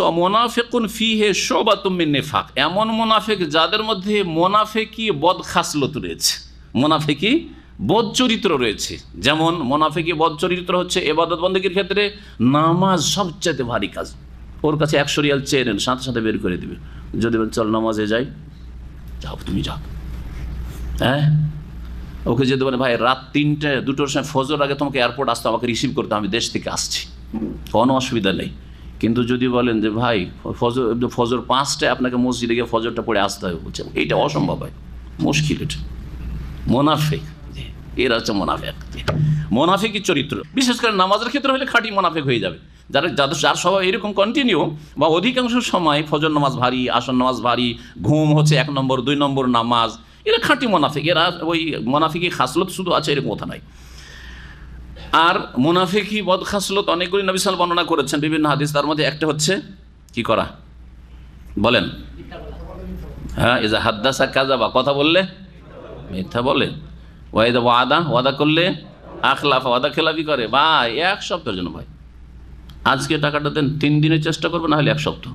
মোনাফেকুন ফি হে শোবাতুমিন নেফাক। এমন মোনাফেক যাদের মধ্যে মোনাফেকি বদ খাসলত রয়েছে। মোনাফেকি বদ চরিত্র রয়েছে। যেমন মোনাফেকি বদ চরিত্র হচ্ছে এবাদত বন্দীর ক্ষেত্রে নামাজ সবচাইতে ভারী কাজ। ওর কাছে একশো রিয়াল চেয়ে নেন, সাথে সাথে বের করে দিবে। যদি চল নামাজে যাই। যাও, তুমি যাও। হ্যাঁ? ওকে যেতে পারে ভাই, রাত তিনটে, দুটোর সময় ফজর আগে তোমাকে এয়ারপোর্ট আসতে আমাকে রিসিভ করতে আমি দেশ থেকে আসছি। কোনো অসুবিধা নেই। কিন্তু যদি বলেন যে, ভাই, ফজর ফজর পাঁচটায় আপনাকে মসজিদে গিয়ে ফজরটা পড়ে আসতে হবে বলছে এইটা অসম্ভব হয় মুশকিল এটা, মোনাফেক। এরা হচ্ছে মোনাফেক, জি। মোনাফেকি চরিত্র, বিশেষ করে নামাজের ক্ষেত্রে হলে খাঁটি মোনাফেক হয়ে যাবে। যারা, যাদের, যার স্বভাব এরকম কন্টিনিউ বা অধিকাংশ সময় ফজর নামাজ ভারী আসন নামাজ ভারী, ঘুম হচ্ছে এক নম্বর, দুই নম্বর নামাজ, এরা খাঁটি মোনাফেক, এরা ওই মোনাফিকি খাসলত শুধু আছে এরকম কথা নাই আর মুনাফিকি বদ খাসলত অনেকগুলি নবিসাল বর্ণনা করেছেন, বিভিন্ন হাদিস। তার মধ্যে একটা হচ্ছে, কি করা? বলেন। হ্যাঁ যে হাদ্দাসা কাজা বা, কথা বললে মিথ্যা বলে। ওয়াইদা ওয়াদা ওয়াদা করলে আখলাফা, ওয়াদা খেলাফি করে। ভাই, এক সপ্তাহের জন্য ভাই। আজকে টাকাটা দেন, তিন দিনের চেষ্টা করবে না হলে এক সপ্তাহ।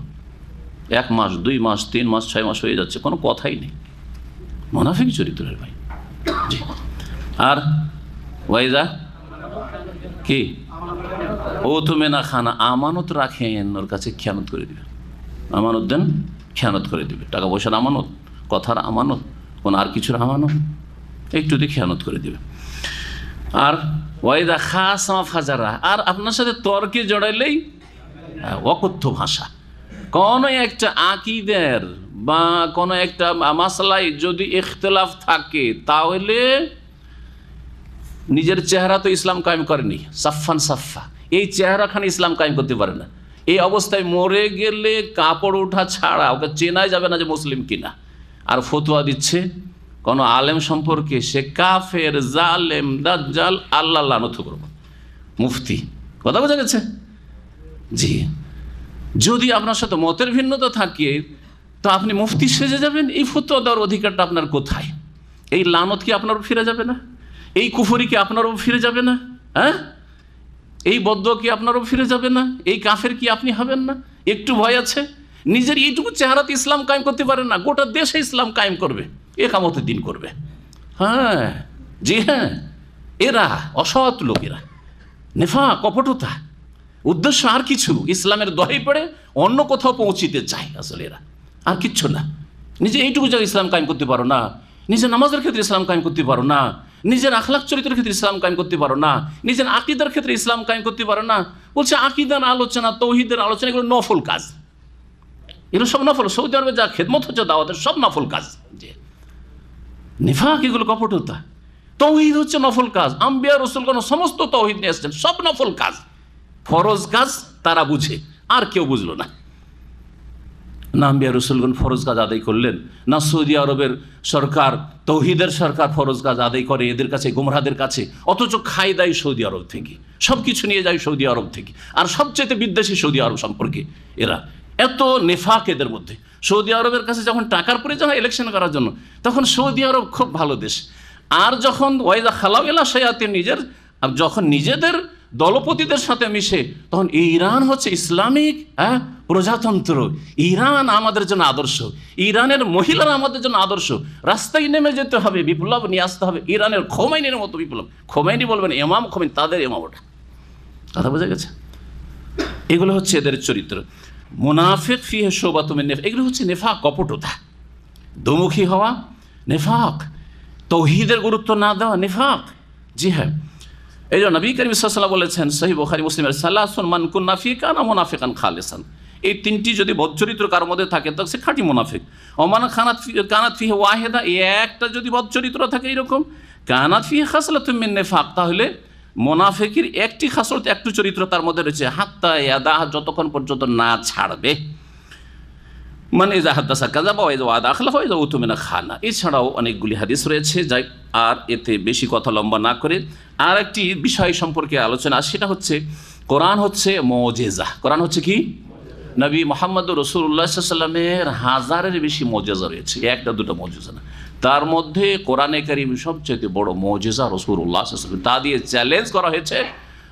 এক মাস, দুই মাস, তিন মাস, ছয় মাস হয়ে যাচ্ছে, কোনো কথাই নেই। মোনাফিক চরিত্রের ভাই। আর ওয়াইদা কি? ও তুমি না খানা আমানত রাখেন ওর কাছে খেয়ানত করে দিবে। আমানত দেন, খেয়ানত করে দিবে। টাকা পয়সার আমানত, কথার আমানত, কোন আর কিছুর আমানত, একটু দিয়ে খেয়ানত করে দিবে। আর ওয়াইদা খাসমা ফাজারা, আর আপনার সাথে তর্কে জড়াইলেই অকথ্য ভাষা। কোনো একটা আকিদের বা কোনো একটা মাসলায় যদি ইখতলাফ থাকে, তাহলে নিজের চেহারা তো ইসলাম কায়েম করেনি সাফান সাফা এই চেহারাখানে ইসলাম কায়েম করতে পারে না। এই অবস্থায় মরে গেলে কাপড় ওঠা ছাড়া ওকে চেনাই যাবে না যে মুসলিম কিনা। আর ফতুয়া দিচ্ছে, কোনো আলেম সম্পর্কে সে কাফের, জালেম, দাজ্জাল, আল্লাহ লানত করব। মুফতি, কথা বোঝা গেছে? জি। যদি আপনার সাথে মতের ভিন্নতা থাকে, তো আপনি মুফতি সেজে যাবেন। এই ফতুয়া দেওয়ার অধিকারটা আপনার কোথায়? এই লানত কি আপনার ফিরে যাবে না? এই কুফরি কি আপনার উপর ফিরে যাবে না? হ্যাঁ? এই বদ্ধ কি আপনার উপর ফিরে যাবে না? এই কাফের কি আপনি হবেন না? একটু ভয় আছে? নিজের এইটুকু চেহারাতে ইসলাম কায়েম করতে পারেন না, গোটা দেশে ইসলাম কায়েম করবে একামতের দিন করবে। হ্যাঁ জি হ্যাঁ এরা অসৎ লোকেরা নেফা কপটতা উদ্দেশ্য আর কিছু, ইসলামের দহে পড়ে অন্য কোথাও পৌঁছিতে চায় আসলে এরা। আর কিচ্ছু না। নিজে এইটুকু জায়গায় ইসলাম কায়েম করতে পারো না নিজের নামাজের ক্ষেত্রে ইসলাম কায়েম করতে পারো না নিজের আখলাক চরিত্রের ক্ষেত্রে ইসলাম কায়েম করতে পারো না। নিজের আকিদার ক্ষেত্রে ইসলাম কায়েম করতে পারো না। বলছে আকিদার আলোচনা, তৌহিদের আলোচনা, এগুলো নফল কাজ। এগুলো সব নফল। সৌদি আরবে যা খেদমত হচ্ছে, দাওয়াতের সব নফল কাজ। যে নিফাক, এগুলো কপটতা। তৌহিদ হচ্ছে নফল কাজ। আম্বিয়া রসুলগণ সমস্ত তৌহিদ নিয়ে এসছেন, সব নফল কাজ। ফরজ কাজ, তারা বুঝে। আর কেউ বুঝলো না। না আম্বিয়া রসুলগণ ফরজ কাজ আদায় করলেন। না সৌদি আরবের সরকার, তৌহিদের সরকার ফরজ কাজ আদায় করে এদের কাছে গুমরাদের কাছে, অথচ খাই দেয় সৌদি আরব থেকে। সব কিছু নিয়ে যায় সৌদি আরব থেকে। আর সবচেয়ে বিদ্বেষী সৌদি আরব সম্পর্কে এরা। এত নেফাক এদের মধ্যে। সৌদি আরবের কাছে যখন টাকার প্রয়োজন হয় ইলেকশন করার জন্য, তখন সৌদি আরব খুব ভালো দেশ। আর যখন ওয়াইদা খালাও এলা সয়াতে নিজের, আর যখন নিজেদের দলপতিদের সাথে মিশে, তখন ইরান হচ্ছে ইসলামিক হ্যাঁ প্রজাতন্ত্র। ইরান আমাদের জন্য আদর্শ। ইরানের মহিলারা আমাদের জন্য আদর্শ। রাস্তায় নেমে যেতে হবে, বিপ্লব নিয়ে আসতে হবে। ইরানের খোমাইনির মতো বিপ্লব। খোমাইনি বলবেন এমাম, খোমাইন তাদের এমাম ওটা। কথা বোঝা গেছে? এগুলো হচ্ছে এদের চরিত্র। মুনাফিক ফিহে শোবাতুমের নেফ এগুলো হচ্ছে নেফাক, কপটতা। দুমুখী হওয়া, নেফাক। তৌহিদের গুরুত্ব না দেওয়া, নেফাক। জি হ্যাঁ। এই জন্য নবী করিম সাল্লাহ বলেছেন সহি বোখারি মুসলিমের সাল্লাহন মানকুন নাফিকান মোনাফিকান খালেসান। এই তিনটি যদি বদচরিত্র কার মধ্যে থাকে তো সে খাঁটি মুনাফিক। অমান খানাত কানাত ফিহে ওয়াহেদা, এই একটা যদি বদচরিত্র থাকে এরকম কানাত ফিহে খাসলা তুমি নেফাক, তাহলে মোনাফেকির একটি খাসলত, একটু চরিত্র তার মধ্যে রয়েছে, হাত্তা ইয়াদা যতক্ষণ পর্যন্ত না ছাড়বে। মানে জাহাদ্দাসা কাজা বা ওয়াইজা ওয়াদা আখলাফ ওয়াইজা উতুমিনা খানা। এছাড়াও অনেকগুলি হাদিস রয়েছে যাই আর এতে বেশি কথা লম্বা না করে আর একটি বিষয় সম্পর্কে আলোচনা, সেটা হচ্ছে কোরআন হচ্ছে মজেজা। কোরআন হচ্ছে কি? নবী মোহাম্মদ রসুল্লাহ সাল্লামের হাজারের বেশি মজেজা রয়েছে। একটা, দুটো মজেজা না। তার মধ্যে কোরআনে কারিম সবচেয়ে বড় মজেজা রসুল্লাহ তা দিয়ে চ্যালেঞ্জ করা হয়েছে,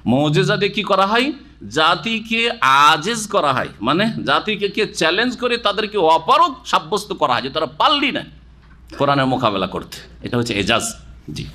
মজেজা দিয়ে কী করা হয়? জাতিকে আজেজ করা হয়। মানে জাতিকে কে চ্যালেঞ্জ করে তাদেরকে অপারক সাব্যস্ত করা হয়, যে তারা পারলি না। কোরআনের মোকাবেলা করতে। এটা হচ্ছে এজাজ। জি।